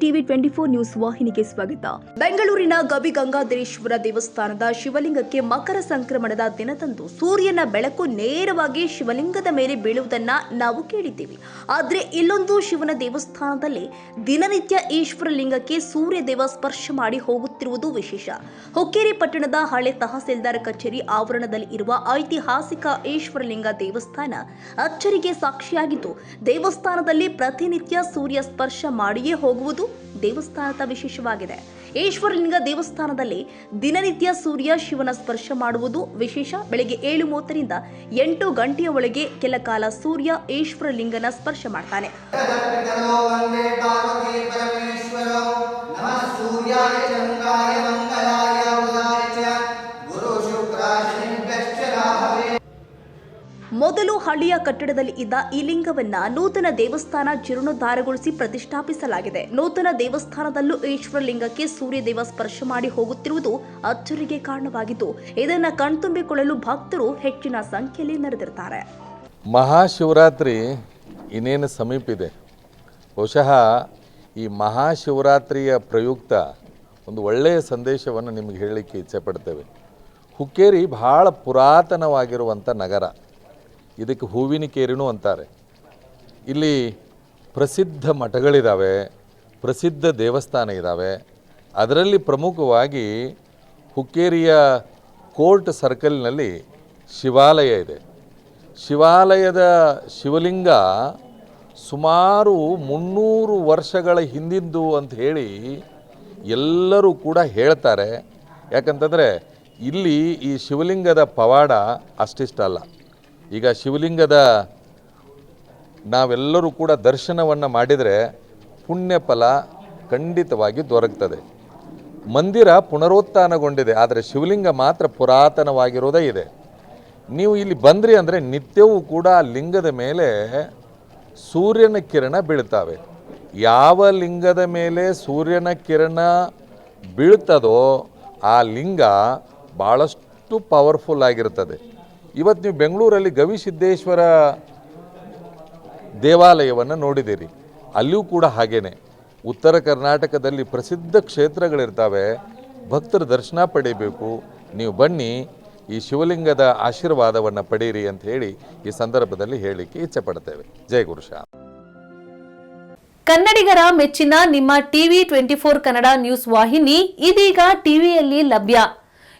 TV twenty four news ವಾಹಿನಿಗೆ ಸ್ವಾಗತ. ಬೆಂಗಳೂರಿನ ಗವಿಗಂಗಾಧರೇಶ್ವರ ದೇವಸ್ಥಾನದ ಶಿವಲಿಂಗಕ್ಕೆ ಮಕರ ಸಂಕ್ರಮಣದ ದಿನದಂದು ಸೂರ್ಯನ ಬೆಳಕು ನೇರವಾಗಿ ಶಿವಲಿಂಗದ ಮೇಲೆ ಬೀಳುವುದನ್ನ ನಾವು ಕೇಳಿದ್ದೇವೆ. ಆದ್ರೆ ಇಲ್ಲೊಂದು ಶಿವನ ದೇವಸ್ಥಾನದಲ್ಲಿ ದಿನನಿತ್ಯ ಈಶ್ವರ ಲಿಂಗಕ್ಕೆ ಸೂರ್ಯ ದೇವ ಸ್ಪರ್ಶ ಮಾಡಿ ಹೋಗುತ್ತಿರುವುದು ವಿಶೇಷ. ಹೊಕ್ಕೇರಿ ಪಟ್ಟಣದ ಹಳೆ ತಹಸೀಲ್ದಾರ್ ಕಚೇರಿ ಆವರಣದಲ್ಲಿ ಇರುವ ಐತಿಹಾಸಿಕ ಈಶ್ವರಲಿಂಗ ದೇವಸ್ಥಾನ ಅಚ್ಚರಿಗೆ ಸಾಕ್ಷಿಯಾಗಿದ್ದು, ದೇವಸ್ಥಾನದಲ್ಲಿ ಪ್ರತಿನಿತ್ಯ ಸೂರ್ಯ ಸ್ಪರ್ಶ ಮಾಡಿಯೇ ಹೋಗುವುದು ದೇವಸ್ಥಾನದ ವಿಶೇಷವಾಗಿದೆ. ಈಶ್ವರಲಿಂಗ ದೇವಸ್ಥಾನದಲ್ಲಿ ದಿನನಿತ್ಯ ಸೂರ್ಯ ಶಿವನ ಸ್ಪರ್ಶ ಮಾಡುವುದು ವಿಶೇಷ. ಬೆಳಗ್ಗೆ ಏಳು ಮೂವತ್ತರಿಂದ ಎಂಟು ಗಂಟೆಯ ಒಳಗೆ ಕೆಲ ಕಾಲ ಸೂರ್ಯ ಈಶ್ವರಲಿಂಗನ ಸ್ಪರ್ಶ ಮಾಡ್ತಾನೆ. ಸೂರ್ಯ ಮೊದಲು ಹಳ್ಳಿಯ ಕಟ್ಟಡದಲ್ಲಿ ಇದ್ದ ಈ ಲಿಂಗವನ್ನ ನೂತನ ದೇವಸ್ಥಾನ ಜೀರ್ಣೋದ್ಧಾರಗೊಳಿಸಿ ಪ್ರತಿಷ್ಠಾಪಿಸಲಾಗಿದೆ. ನೂತನ ದೇವಸ್ಥಾನದಲ್ಲೂ ಈಶ್ವರ ಲಿಂಗಕ್ಕೆ ಸೂರ್ಯದೇವ ಸ್ಪರ್ಶ ಮಾಡಿ ಹೋಗುತ್ತಿರುವುದು ಅಚ್ಚರಿಗೆ ಕಾರಣವಾಗಿದ್ದು, ಇದನ್ನ ಕಣ್ತುಂಬಿಕೊಳ್ಳಲು ಭಕ್ತರು ಹೆಚ್ಚಿನ ಸಂಖ್ಯೆಯಲ್ಲಿ ನೆರೆದಿರ್ತಾರೆ. ಮಹಾಶಿವರಾತ್ರಿ ಇನ್ನೇನು ಸಮೀಪಿದೆ? ಬಹುಶಃ ಈ ಮಹಾಶಿವರಾತ್ರಿಯ ಪ್ರಯುಕ್ತ ಒಂದು ಒಳ್ಳೆಯ ಸಂದೇಶವನ್ನು ನಿಮಗೆ ಹೇಳಲಿಕ್ಕೆ ಇಚ್ಛೆ ಪಡ್ತೇವೆ. ಹುಕ್ಕೇರಿ ಬಹಳ ಪುರಾತನವಾಗಿರುವಂಥ ನಗರ. ಇದಕ್ಕೆ ಹೂವಿನ ಕೇರಿನೂ ಅಂತಾರೆ. ಇಲ್ಲಿ ಪ್ರಸಿದ್ಧ ಮಠಗಳಿದ್ದಾವೆ ಪ್ರಸಿದ್ಧ ದೇವಸ್ಥಾನ ಇದ್ದಾವೆ ಅದರಲ್ಲಿ ಪ್ರಮುಖವಾಗಿ ಹುಕ್ಕೇರಿಯ ಕೋರ್ಟ್ ಸರ್ಕಲ್ನಲ್ಲಿ ಶಿವಾಲಯ ಇದೆ. ಶಿವಾಲಯದ ಶಿವಲಿಂಗ ಸುಮಾರು ಮುನ್ನೂರು ವರ್ಷಗಳ ಹಿಂದಿಂದು ಅಂತ ಹೇಳಿ ಎಲ್ಲರೂ ಕೂಡ ಹೇಳ್ತಾರೆ. ಯಾಕಂತಂದರೆ ಇಲ್ಲಿ ಈ ಶಿವಲಿಂಗದ ಪವಾಡ ಅಷ್ಟಿಷ್ಟಲ್ಲ. ಈಗ ಶಿವಲಿಂಗದ ನಾವೆಲ್ಲರೂ ಕೂಡ ದರ್ಶನವನ್ನು ಮಾಡಿದರೆ ಪುಣ್ಯ ಫಲ ಖಂಡಿತವಾಗಿ ದೊರಕ್ತದೆ. ಮಂದಿರ ಪುನರುತ್ಥಾನಗೊಂಡಿದೆ, ಆದರೆ ಶಿವಲಿಂಗ ಮಾತ್ರ ಪುರಾತನವಾಗಿರೋದೇ ಇದೆ. ನೀವು ಇಲ್ಲಿ ಬಂದ್ರಿ ಅಂದರೆ ನಿತ್ಯವೂ ಕೂಡ ಆ ಲಿಂಗದ ಮೇಲೆ ಸೂರ್ಯನ ಕಿರಣ ಬೀಳ್ತಾವೆ. ಯಾವ ಲಿಂಗದ ಮೇಲೆ ಸೂರ್ಯನ ಕಿರಣ ಬೀಳ್ತದೋ ಆ ಲಿಂಗ ಭಾಳಷ್ಟು ಪವರ್ಫುಲ್ ಆಗಿರ್ತದೆ. ಇವತ್ತು ನೀವು ಬೆಂಗಳೂರಲ್ಲಿ ಗವಿಸಿದ್ದೇಶ್ವರ ದೇವಾಲಯವನ್ನು ನೋಡಿದ್ದೀರಿ. ಅಲ್ಲಿಯೂ ಕೂಡ ಹಾಗೇನೆ. ಉತ್ತರ ಕರ್ನಾಟಕದಲ್ಲಿ ಪ್ರಸಿದ್ಧ ಕ್ಷೇತ್ರಗಳಿರ್ತವೆ. ಭಕ್ತರ ದರ್ಶನ ಪಡಿಬೇಕು. ನೀವು ಬನ್ನಿ, ಈ ಶಿವಲಿಂಗದ ಆಶೀರ್ವಾದವನ್ನು ಪಡೀರಿ ಅಂತ ಹೇಳಿ ಈ ಸಂದರ್ಭದಲ್ಲಿ ಹೇಳಲಿಕ್ಕೆ ಇಚ್ಛೆ ಪಡ್ತೇವೆ. ಜಯ ಗುರುಶಾ ಕನ್ನಡಿಗರ ಮೆಚ್ಚಿನ ನಿಮ್ಮ TV twenty four Kannada news ವಾಹಿನಿ ಇದೀಗ ಟಿವಿಯಲ್ಲಿ ಲಭ್ಯ.